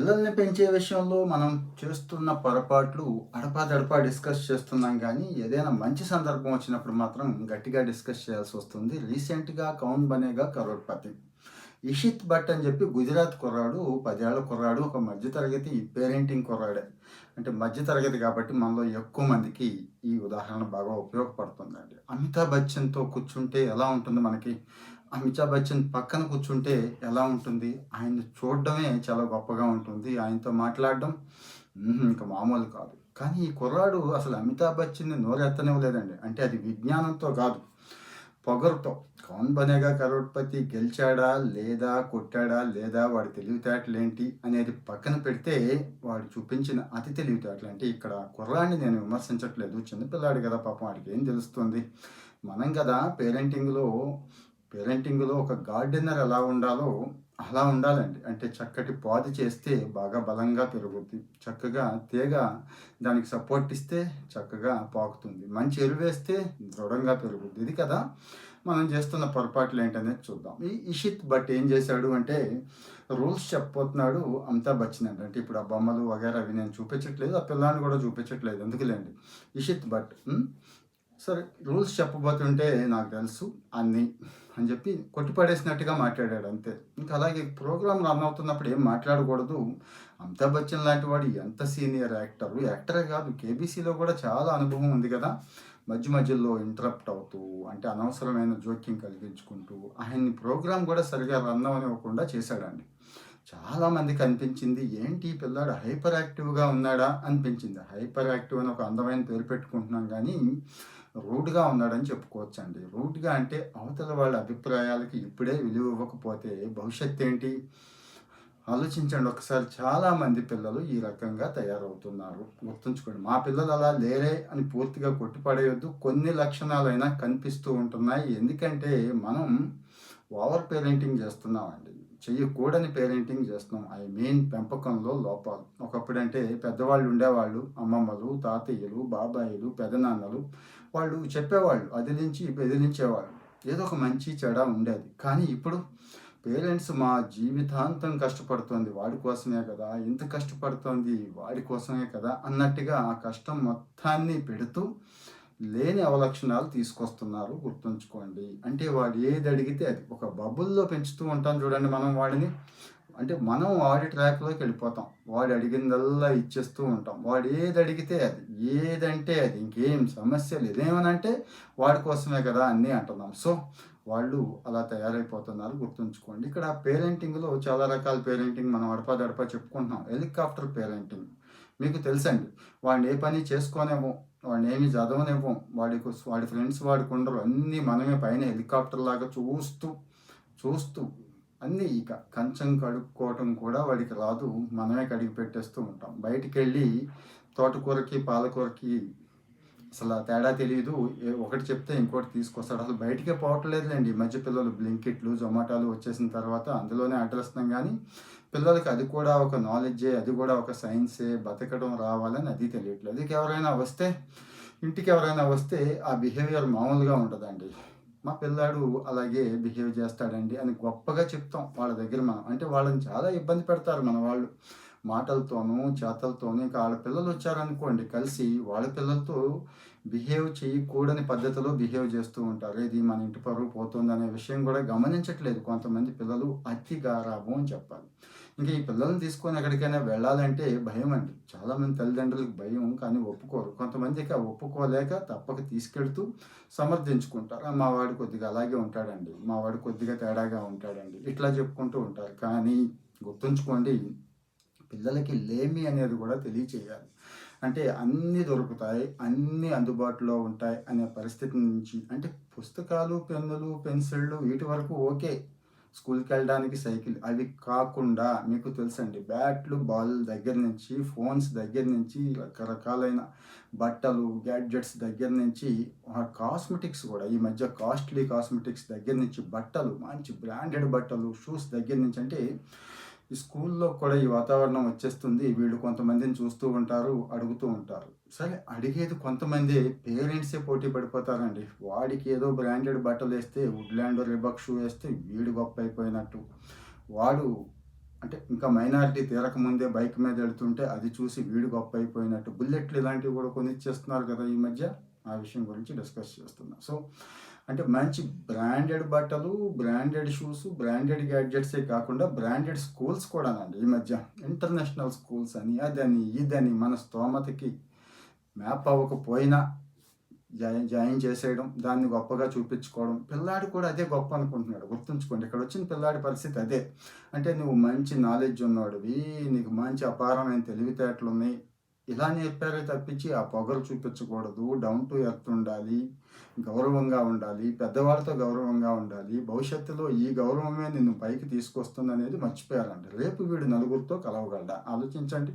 పిల్లల్ని పెంచే విషయంలో మనం చేస్తున్న పొరపాట్లు అడపాదడపా డిస్కస్ చేస్తున్నాం కానీ ఏదైనా మంచి సందర్భం వచ్చినప్పుడు మాత్రం గట్టిగా డిస్కస్ చేయాల్సి వస్తుంది. రీసెంట్గా కౌన్ బనేగా కరోడ్పతి. ఇషిత్ భట్ అని చెప్పి గుజరాత్ కుర్రాడు పదేళ్ళ కుర్రాడు ఒక మధ్యతరగతి పేరెంటింగ్ కుర్రాడే. అంటే మధ్యతరగతి కాబట్టి మనలో ఎక్కువ మందికి ఈ ఉదాహరణ బాగా ఉపయోగపడుతుందండి. అమితాబ్ బచ్చన్తో కూర్చుంటే ఎలా ఉంటుంది మనకి? అమితాబ్ బచ్చన్ పక్కన కూర్చుంటే ఎలా ఉంటుంది? ఆయన చూడడమే చాలా గొప్పగా ఉంటుంది. ఆయనతో మాట్లాడడం ఇంకా మామూలు కాదు. కానీ ఈ కుర్రాడు అసలు అమితాబ్ బచ్చన్ని నోరెత్తనివ్వలేదండి. అంటే అది విజ్ఞానంతో కాదు. పొగరుతో. కౌన్ బనేగా కరోడ్పతి గెలిచాడా లేదా కొట్టాడా లేదా వాడి తెలివితేటలు ఏంటి అనేది పక్కన పెడితే వాడు చూపించిన అతి తెలివితేటలు అంటే ఇక్కడ కుర్రాన్ని నేను విమర్శించట్లేదు. చిన్నపిల్లాడు కదా పాపం వాడికి ఏం తెలుస్తుంది? మనం కదా పేరెంటింగ్లో పేరెంటింగ్లో ఒక గార్డెనర్ ఎలా ఉండాలో అలా ఉండాలండి. అంటే చక్కటి పాది చేస్తే బాగా బలంగా పెరుగుద్ది. చక్కగా తీగ దానికి సపోర్ట్ ఇస్తే చక్కగా పాకుతుంది. మంచి ఎరువేస్తే దృఢంగా పెరుగుద్ది. ఇది కదా మనం చేస్తున్న పొరపాట్లు ఏంటనేది చూద్దాం. ఈ ఇషిత్ బట్ ఏం చేశాడు అంటే రూల్స్ చెప్పబోతున్నాడు అమితాబ్ బచ్చన్ అండి అంటే ఇప్పుడు ఆ బొమ్మలు వగేరా అవి నేను చూపించట్లేదు ఆ పిల్లాన్ని కూడా చూపించట్లేదు. ఎందుకులేండి? ఇషిత్ బట్ సరే రూల్స్ చెప్పబోతుంటే నాకు తెలుసు అన్నీ అని చెప్పి కొట్టిపడేసినట్టుగా మాట్లాడాడు అంతే. ఇంకా అలాగే ప్రోగ్రామ్ రన్ అవుతున్నప్పుడు ఏం మాట్లాడకూడదు. అమితాబ్ బచ్చన్ లాంటి వాడు ఎంత సీనియర్ యాక్టర్? యాక్టరే కాదు కేబీసీలో కూడా చాలా అనుభవం ఉంది కదా. మధ్య మధ్యలో ఇంటరప్ట్ అవుతూ అంటే అనవసరమైన జోక్యం కలిగించుకుంటూ ఆయన్ని ప్రోగ్రామ్ కూడా సరిగా రన్ అవ్వకుండా చేశాడండి. చాలామందికి అనిపించింది ఏంటి ఈ పిల్లాడు హైపర్ యాక్టివ్గా ఉన్నాడా? అనిపించింది. హైపర్ యాక్టివ్ అని ఒక అందమైన పేరు పెట్టుకుంటున్నాం కానీ రూడ్గా ఉన్నాడని చెప్పుకోవచ్చండి. రూడ్గా అంటే అవతల వాళ్ళ అభిప్రాయాలకి ఇప్పుడే విలువ ఇవ్వకపోతే భవిష్యత్ ఏంటి? ఆలోచించండి. ఒకసారి చాలామంది పిల్లలు ఈ రకంగా తయారవుతున్నారు. గుర్తుంచుకోండి. మా పిల్లలు అలా లేరే అని పూర్తిగా కొట్టిపడేయొద్దు. కొన్ని లక్షణాలైనా కనిపిస్తూ ఉంటున్నాయి. ఎందుకంటే మనం ఓవర్ పేరెంటింగ్ చేస్తున్నామండి. చేయకూడని పేరెంటింగ్ చేస్తున్నాం. ఐ మీన్ పెంపకంలో లోపాలు. ఒకప్పుడంటే పెద్దవాళ్ళు ఉండేవాళ్ళు అమ్మమ్మలు తాతయ్యలు బాబాయిలు పెదనాన్నలు వాళ్ళు చెప్పేవాళ్ళు అదిలించి బెదిరించేవాళ్ళు. ఏదో ఒక మంచి చెడ ఉండేది. కానీ ఇప్పుడు పేరెంట్స్ మా జీవితాంతం కష్టపడుతోంది. వాడి కోసమే కదా ఇంత కష్టపడుతోంది వాడి కోసమే కదా అన్నట్టుగా ఆ కష్టం మొత్తాన్ని పెడుతూ లేని అవలక్షణాలు తీసుకొస్తున్నారు. గుర్తుంచుకోండి. అంటే వాడు ఏది అడిగితే అది. ఒక బబుల్లో పెంచుతూ ఉంటాం చూడండి మనం వాడిని. అంటే మనం వాడి ట్రాక్లోకి వెళ్ళిపోతాం. వాడు అడిగిందల్లా ఇచ్చేస్తూ ఉంటాం. వాడు ఏది అడిగితే అది. ఏదంటే అది. ఇంకేం సమస్య లేదు. ఏమనంటే వాడి కోసమే కదా అన్నీ అంటున్నాం. సో వాళ్ళు అలా తయారైపోతున్నారు. గుర్తుంచుకోండి. ఇక్కడ పేరెంటింగ్లో చాలా రకాల పేరెంటింగ్ మనం అడపా దడపా చెప్పుకుంటున్నాం. Helicopter parenting. మీకు తెలుసండి. వాడిని ఏ పని చేసుకోనేమో వాడిని చదవనివ్వం. వాడికి వాడి ఫ్రెండ్స్ వాడి కుండలు అన్నీ మనమే పైన హెలికాప్టర్ లాగా చూస్తూ చూస్తూ అన్నీ ఇక కంచం కడుక్కోవటం కూడా వాడికి రాదు. మనమే కడిగి పెట్టేస్తూ ఉంటాం. బయటికి వెళ్ళి తోటకూరకి పాలకూరకి అసలు ఆ తేడా తెలియదు ఒకటి చెప్తే ఇంకోటి తీసుకొస్తాడు. అసలు బయటికే పోవట్లేదులేండి ఈ మధ్య పిల్లలు. బ్లింకిట్లు జొమాటోలు వచ్చేసిన తర్వాత అందులోనే అడ్రస్తున్నాం కానీ పిల్లలకి అది కూడా ఒక నాలెడ్జే అది కూడా ఒక సైన్సే బతకడం రావాలని అది తెలియట్లేదు. ఇక ఎవరైనా వస్తే ఇంటికి ఎవరైనా వస్తే ఆ బిహేవియర్ మామూలుగా ఉంటుందండి మా పిల్లాడు అలాగే బిహేవ్ చేస్తాడండి అని గొప్పగా చెప్తాం వాళ్ళ దగ్గర మనం. అంటే వాళ్ళని చాలా ఇబ్బంది పెడతారు మన వాళ్ళు. మాటలతోనూ చేతలతోనూ ఇంకా వాళ్ళ పిల్లలు వచ్చారనుకోండి కలిసి వాళ్ళ పిల్లలతో బిహేవ్ చేయకూడని పద్ధతిలో బిహేవ్ చేస్తూ ఉంటారు. ఇది మన ఇంటి పరువు పోతుంది అనే విషయం కూడా గమనించట్లేదు. కొంతమంది పిల్లలు అతి గారాబు అని చెప్పాలి. ఇంకా ఈ పిల్లల్ని తీసుకొని ఎక్కడికైనా వెళ్ళాలంటే భయం అండి. చాలామంది తల్లిదండ్రులకు భయం కానీ ఒప్పుకోరు. కొంతమంది ఇక ఒప్పుకోలేక తప్పక తీసుకెళ్తూ సమర్థించుకుంటారు. మా వాడు కొద్దిగా అలాగే ఉంటాడండి. మా వాడు కొద్దిగా తేడాగా ఉంటాడండి. ఇట్లా చెప్పుకుంటూ ఉంటారు. కానీ గుర్తుంచుకోండి పిల్లలకి లేమి అనేది కూడా తెలియచేయాలి. అంటే అన్నీ దొరుకుతాయి అన్నీ అందుబాటులో ఉంటాయి అనే పరిస్థితి నుంచి అంటే పుస్తకాలు పెన్నులు పెన్సిళ్ళు వీటి వరకు ఓకే. స్కూల్కి వెళ్ళడానికి సైకిల్ అవి కాకుండా మీకు తెలుసండి బ్యాట్లు బాల్ దగ్గర నుంచి ఫోన్స్ దగ్గర నుంచి రకరకాలైన బట్టలు గ్యాడ్జెట్స్ దగ్గర నుంచి కాస్మెటిక్స్ కూడా ఈ మధ్య కాస్ట్లీ కాస్మెటిక్స్ దగ్గర నుంచి బట్టలు మంచి బ్రాండెడ్ బట్టలు షూస్ దగ్గర నుంచి అంటే ఈ స్కూల్లో కూడా ఈ వాతావరణం వచ్చేస్తుంది. వీళ్ళు కొంతమందిని చూస్తూ ఉంటారు అడుగుతూ ఉంటారు. సరే అడిగేది కొంతమంది పేరెంట్సే పోటీ పడిపోతారండి. వాడికి ఏదో బ్రాండెడ్ బట్టలు వేస్తే వుడ్లాండ్ రిబక్ షూ వేస్తే వీడు గొప్ప అయిపోయినట్టు. వాడు అంటే ఇంకా మైనారిటీ తీరక ముందే బైక్ మీద వెళ్తుంటే అది చూసి వీడు గొప్ప అయిపోయినట్టు. బుల్లెట్లు ఇలాంటివి కూడా కొనిచ్చేస్తున్నారు కదా ఈ మధ్య. ఆ విషయం గురించి డిస్కస్ చేస్తున్నాం. సో అంటే మంచి బ్రాండెడ్ బట్టలు బ్రాండెడ్ షూస్ బ్రాండెడ్ గ్యాడ్జెట్సే కాకుండా బ్రాండెడ్ స్కూల్స్ కూడానండి ఈ మధ్య. ఇంటర్నేషనల్ స్కూల్స్ అని అదని ఇదని మన స్తోమతకి మ్యాప్ అవ్వకపోయినా జాయిన్ జాయిన్ చేసేయడం దాన్ని గొప్పగా చూపించుకోవడం పిల్లాడు కూడా అదే గొప్ప అనుకుంటున్నాడు. గుర్తుంచుకోండి ఇక్కడ వచ్చిన పిల్లాడి పరిస్థితి అదే. అంటే నువ్వు మంచి నాలెడ్జ్ ఉన్నవాడివి నీకు మంచి అపారమైన తెలివితేటలు ఉన్నాయి ఇలా చెప్పారే తప్పించి ఆ పొగరు చూపించకూడదు డౌన్ టు ఎర్త్ ఉండాలి గౌరవంగా ఉండాలి పెద్దవాళ్ళతో గౌరవంగా ఉండాలి భవిష్యత్తులో ఈ గౌరవమే నిన్ను పైకి తీసుకొస్తుంది అనేది మర్చిపోయారండి. రేపు వీడు నలుగురితో కలవగలడా? ఆలోచించండి.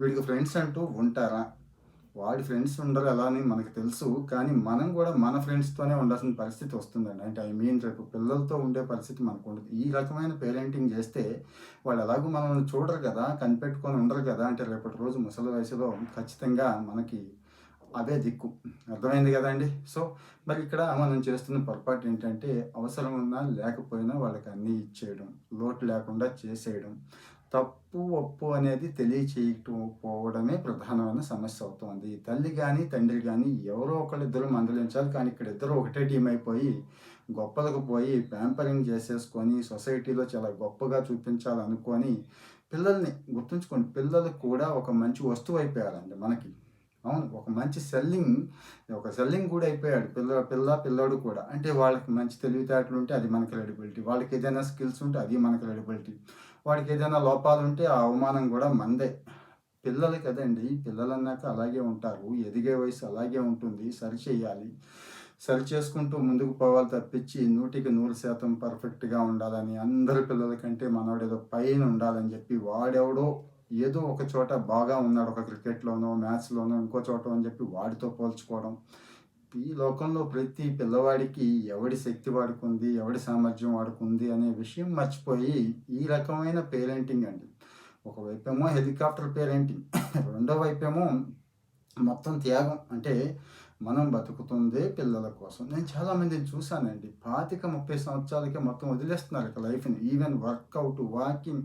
వీడికి ఫ్రెండ్స్ అంటూ ఉంటారా? వాడి ఫ్రెండ్స్ ఉండరు ఎలా అని మనకు తెలుసు కానీ మనం కూడా మన ఫ్రెండ్స్తోనే ఉండాల్సిన పరిస్థితి వస్తుందండి. అంటే ఐ మీన్ రేపు పిల్లలతో ఉండే పరిస్థితి మనకు ఉండదు. ఈ రకమైన పేరెంటింగ్ చేస్తే వాళ్ళు ఎలాగో మనల్ని చూడరు కదా కనిపెట్టుకొని ఉండరు కదా. అంటే రేపటి రోజు ముసలి వయసులో ఖచ్చితంగా మనకి అదే దిక్కు. అర్థమైంది కదండి సో మరి ఇక్కడ మనం చేస్తున్న పొరపాటు ఏంటంటే అవసరం ఉన్నా లేకపోయినా వాళ్ళకి అన్నీ ఇచ్చేయడం లోటు లేకుండా చేసేయడం తప్పు ఒప్పు అనేది తెలియచేయకపోవడమే ప్రధానమైన సమస్య అవుతుంది తల్లి కానీ తండ్రి కానీ ఎవరో ఒకళ్ళిద్దరు మందలించాలి కానీ ఇక్కడ ఇద్దరు ఒకటే టీం అయిపోయి గొప్పలకు పోయి ప్యాంపరింగ్ చేసేసుకొని సొసైటీలో చాలా గొప్పగా చూపించాలనుకొని పిల్లల్ని గుర్తుంచుకొని పిల్లలు కూడా ఒక మంచి వస్తువు అయిపోయారండి మనకి. అవును ఒక మంచి సెల్లింగ్ ఒక సెల్లింగ్ కూడా అయిపోయాడు. పిల్ల పిల్ల పిల్లాడు కూడా. అంటే వాళ్ళకి మంచి తెలివితేటలు ఉంటే అది మన క్రెడిబిలిటీ వాళ్ళకి ఏదైనా స్కిల్స్ ఉంటే అది మన క్రెడిబిలిటీ వాడికి ఏదైనా లోపాలు ఉంటే ఆ అవమానం కూడా మందే. పిల్లలు కదండి పిల్లలు అన్నాక అలాగే ఉంటారు. ఎదిగే వయసు అలాగే ఉంటుంది. సరి చేయాలి. సరి చేసుకుంటూ ముందుకు పోవాలి తప్పించి నూటికి నూరు శాతం పర్ఫెక్ట్గా ఉండాలని అందరి పిల్లల కంటే మనవాడు ఏదో పైన ఉండాలని చెప్పి వాడెవడో ఏదో ఒక చోట బాగా ఉన్నాడు ఒక క్రికెట్లోనో మ్యాచ్లోనో ఇంకో చోట అని చెప్పి వాడితో పోల్చుకోవడం. ఈ లోకంలో ప్రతి పిల్లవాడికి ఎవడి శక్తి వాడుకుంది ఎవడి సామర్థ్యం వాడుకుంది అనే విషయం మర్చిపోయి ఈ రకమైన పేరెంటింగ్ అండి. ఒకవైపేమో హెలికాప్టర్ పేరెంటింగ్ రెండో వైపేమో మొత్తం త్యాగం. అంటే మనం బతుకుతుందే పిల్లల కోసం. నేను చాలామందిని చూశానండి. పాతిక ముప్పై సంవత్సరాలకే మొత్తం వదిలేస్తున్నారు ఇక లైఫ్ని. ఈవెన్ వర్కౌట్ వాకింగ్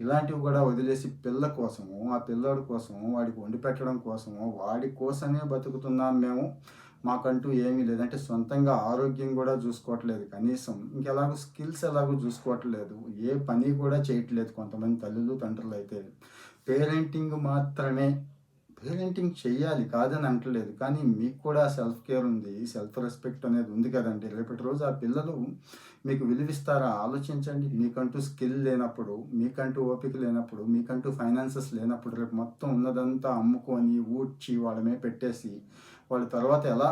ఇలాంటివి కూడా వదిలేసి పిల్ల కోసము ఆ పిల్లోడి కోసము వాడికి వండి పెట్టడం కోసము వాడి కోసమే బతుకుతున్నాం మేము. మాకంటూ ఏమీ లేదంటే సొంతంగా ఆరోగ్యం కూడా చూసుకోవట్లేదు కనీసం. ఇంకెలాగో స్కిల్స్ ఎలాగో చూసుకోవట్లేదు. ఏ పని కూడా చేయట్లేదు కొంతమంది తల్లులు తండ్రులు అయితే. పేరెంటింగ్ మాత్రమే పేరెంటింగ్ చెయ్యాలి కాదని అంటలేదు. కానీ మీకు కూడా సెల్ఫ్ కేర్ ఉంది సెల్ఫ్ రెస్పెక్ట్ అనేది ఉంది కదండి. రేపటి రోజు ఆ పిల్లలు మీకు విలువిస్తారా? ఆలోచించండి. మీకంటూ స్కిల్ లేనప్పుడు మీకంటూ ఓపిక లేనప్పుడు మీకంటూ ఫైనాన్సెస్ లేనప్పుడు రేపు మొత్తం ఉన్నదంతా అమ్ముకొని ఊడ్చి వాళ్ళమే పెట్టేసి వాళ్ళ తర్వాత ఎలా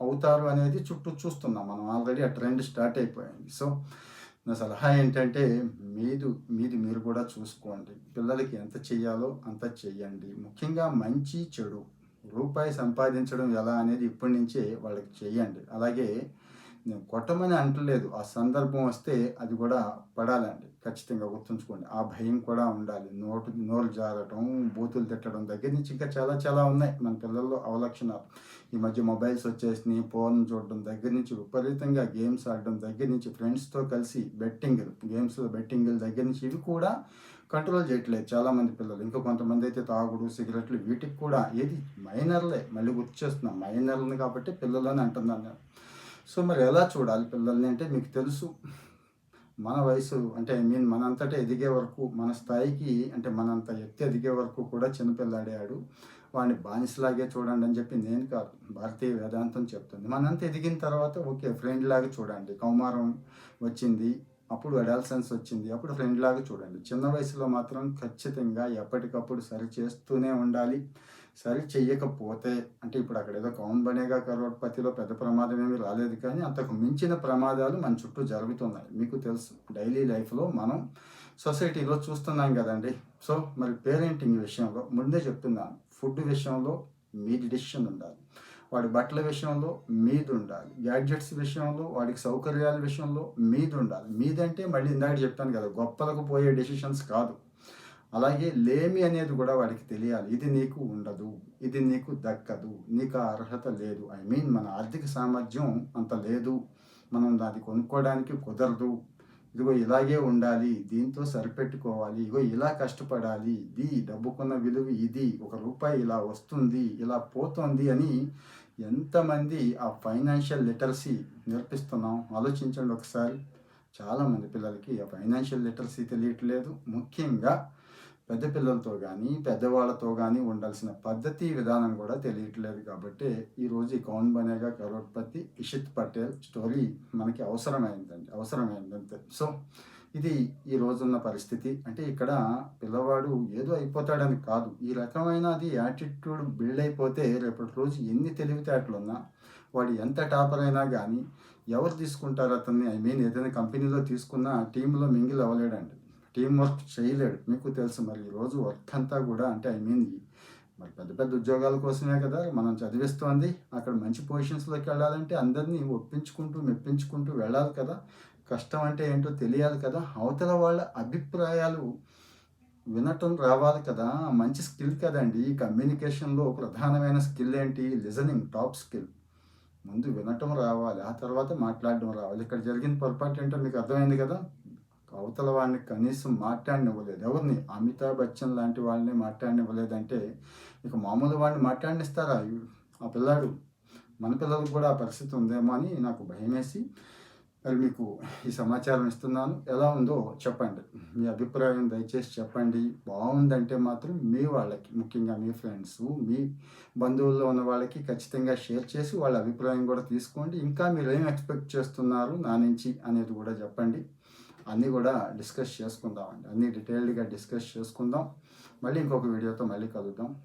అవుతారు అనేది చుట్టూ చూస్తున్నాం. మనం ఆల్రెడీ ఆ ట్రెండ్ స్టార్ట్ అయిపోయింది. సో నా సలహా ఏంటంటే మీదు మీది మీరు కూడా చూసుకోండి. పిల్లలకి ఎంత చేయాలో అంత చేయండి ముఖ్యంగా మంచి చెడు రూపాయి సంపాదించడం ఎలా అనేది ఇప్పటి నుంచే వాళ్ళకి చేయండి అలాగే నేను కొట్టమని అంటలేదు. ఆ సందర్భం వస్తే అది కూడా పడాలండి. ఖచ్చితంగా గుర్తుంచుకోండి. ఆ భయం కూడా ఉండాలి. నోటు నోరు జారటం బూతులు తిట్టడం దగ్గర నుంచి ఇంకా చాలా చాలా ఉన్నాయి మన పిల్లల్లో అవలక్షణాలు. ఈ మధ్య మొబైల్స్ వచ్చేసినాయి ఫోన్ చూడడం దగ్గర నుంచి విపరీతంగా గేమ్స్ ఆడడం దగ్గర నుంచి ఫ్రెండ్స్తో కలిసి బెట్టింగ్ గేమ్స్లో బెట్టింగ్ దగ్గర నుంచి ఇవి కూడా కంట్రోల్ చేయట్లేదు చాలామంది పిల్లలు. ఇంకా కొంతమంది అయితే తాగుడు సిగరెట్లు వీటికి కూడా ఏది మైనర్లే. మళ్ళీ గుర్తు చేస్తున్నాం మైనర్లు కాబట్టి పిల్లలని అంటున్నాను నేను. సో మరి ఎలా చూడాలి పిల్లల్ని అంటే మీకు తెలుసు. మన వయసు అంటే ఐ మీన్ మనంతట ఎదిగే వరకు మన స్థాయికి అంటే మనంత ఎత్తి ఎదిగే వరకు కూడా చిన్నపిల్లాడాడు వాడిని బానిసలాగే చూడండి అని చెప్పి నేను కాదు భారతీయ వేదాంతం చెప్తుంది. మనంత ఎదిగిన తర్వాత ఓకే ఫ్రెండ్ లాగా చూడండి. కౌమారం వచ్చింది అప్పుడు అడాల్సెన్స్ వచ్చింది అప్పుడు ఫ్రెండ్ లాగా చూడండి. చిన్న వయసులో మాత్రం ఖచ్చితంగా ఎప్పటికప్పుడు సరి చేస్తూనే ఉండాలి. సరి చెయ్యకపోతే అంటే ఇప్పుడు అక్కడ ఏదో కౌన్ బనేగా కరోడ్పతిలో పెద్ద ప్రమాదం ఏమీ రాలేదు కానీ అంతకు మించిన ప్రమాదాలు మన చుట్టూ జరుగుతున్నాయి. మీకు తెలుసు డైలీ లైఫ్లో మనం సొసైటీలో చూస్తున్నాం కదండి. సో మరి పేరెంటింగ్ విషయంలో ముందే చెప్తున్నాను ఫుడ్ విషయంలో మీది డిసిషన్ ఉండాలి. వాడి బట్టల విషయంలో మీది ఉండాలి. గ్యాడ్జెట్స్ విషయంలో వాడికి సౌకర్యాల విషయంలో మీది ఉండాలి. మీదంటే మళ్ళీ ఇందాక చెప్పాను కదా గొప్పలకు పోయే డెసిషన్స్ కాదు. అలాగే లేమి అనేది కూడా వాడికి తెలియాలి. ఇది నీకు ఉండదు. ఇది నీకు దక్కదు. నీకు ఆ అర్హత లేదు. ఐ మీన్ మన ఆర్థిక సామర్థ్యం అంత లేదు. మనం దాన్ని కొనుక్కోవడానికి కుదరదు. ఇదిగో ఇలాగే ఉండాలి. దీంతో సరిపెట్టుకోవాలి. ఇగో ఇలా కష్టపడాలి. ఇది డబ్బుకున్న విలువ ఇది. ఒక రూపాయి ఇలా వస్తుంది. ఇలా పోతుంది అని ఎంతమంది ఆ ఫైనాన్షియల్ లిటరసీ నేర్పిస్తున్నాం. ఆలోచించండి ఒకసారి. చాలామంది పిల్లలకి ఆ ఫైనాన్షియల్ లిటరసీ తెలియట్లేదు. ముఖ్యంగా పెద్ద పిల్లలతో కానీ పెద్దవాళ్ళతో కానీ ఉండాల్సిన పద్ధతి విధానం కూడా తెలియట్లేదు కాబట్టి ఈరోజు ఈ కౌన్ బనేగా కరోడ్పతి ఇషిత్ పటేల్ స్టోరీ మనకి అవసరమైందండి అవసరమైందంతే. సో ఇది ఈ రోజున్న పరిస్థితి. అంటే ఇక్కడ పిల్లవాడు ఏదో అయిపోతాడని కాదు. ఈ రకమైనది యాటిట్యూడ్ బిల్డ్ అయిపోతే రేపటి రోజు ఎన్ని తెలివితేటలున్నా వాడు ఎంత టాపర్ అయినా కానీ ఎవరు తీసుకుంటారు అతన్ని? ఐ మీన్ ఏదైనా కంపెనీలో తీసుకున్న టీంలో మింగిల్ అవ్వలేడండి. టీం వర్క్ చేయలేడు. మీకు తెలుసు మరి ఈరోజు వర్క్ అంతా కూడా అంటే ఐ మీన్ మరి పెద్ద పెద్ద ఉద్యోగాల కోసమే కదా మనం చదివిస్తోంది. అక్కడ మంచి పొజిషన్స్లోకి వెళ్ళాలంటే అందరినీ ఒప్పించుకుంటూ మెప్పించుకుంటూ వెళ్ళాలి కదా. కష్టం అంటే ఏంటో తెలియాలి కదా. అవతల వాళ్ళ అభిప్రాయాలు వినటం రావాలి కదా. మంచి స్కిల్ కదండి. కమ్యూనికేషన్లో ప్రధానమైన స్కిల్ ఏంటి? లిజనింగ్ టాప్ స్కిల్ ముందు వినటం రావాలి. ఆ తర్వాత మాట్లాడడం రావాలి. ఇక్కడ జరిగిన పొరపాటు ఏంటో మీకు అర్థమైంది కదా? అవతల వాడిని కనీసం మాట్లాడినివ్వలేదు. ఎవరిని? అమితాబ్ బచ్చన్ లాంటి వాళ్ళని మాట్లాడినివ్వలేదంటే ఇక మామూలు వాడిని మాట్లాడినిస్తారా? ఆ పిల్లాడు మన పిల్లలకు కూడా ఆ పరిస్థితి ఉందేమో అని నాకు భయం వేసి మరి మీకు ఈ సమాచారం ఇస్తున్నాను. ఎలా ఉందో చెప్పండి. మీ అభిప్రాయం దయచేసి చెప్పండి. బాగుందంటే మాత్రం మీ వాళ్ళకి ముఖ్యంగా మీ ఫ్రెండ్స్ మీ బంధువుల్లో ఉన్న వాళ్ళకి ఖచ్చితంగా షేర్ చేసి వాళ్ళ అభిప్రాయం కూడా తీసుకోండి. ఇంకా మీరు ఏం ఎక్స్పెక్ట్ చేస్తున్నారు నా నుంచి అనేది కూడా చెప్పండి. అన్నీ కూడా డిస్కస్ చేసుకుందామండి. అన్నీ డీటెయిల్డ్గా డిస్కస్ చేసుకుందాం. మళ్ళీ ఇంకొక వీడియోతో మళ్ళీ కలుద్దాం.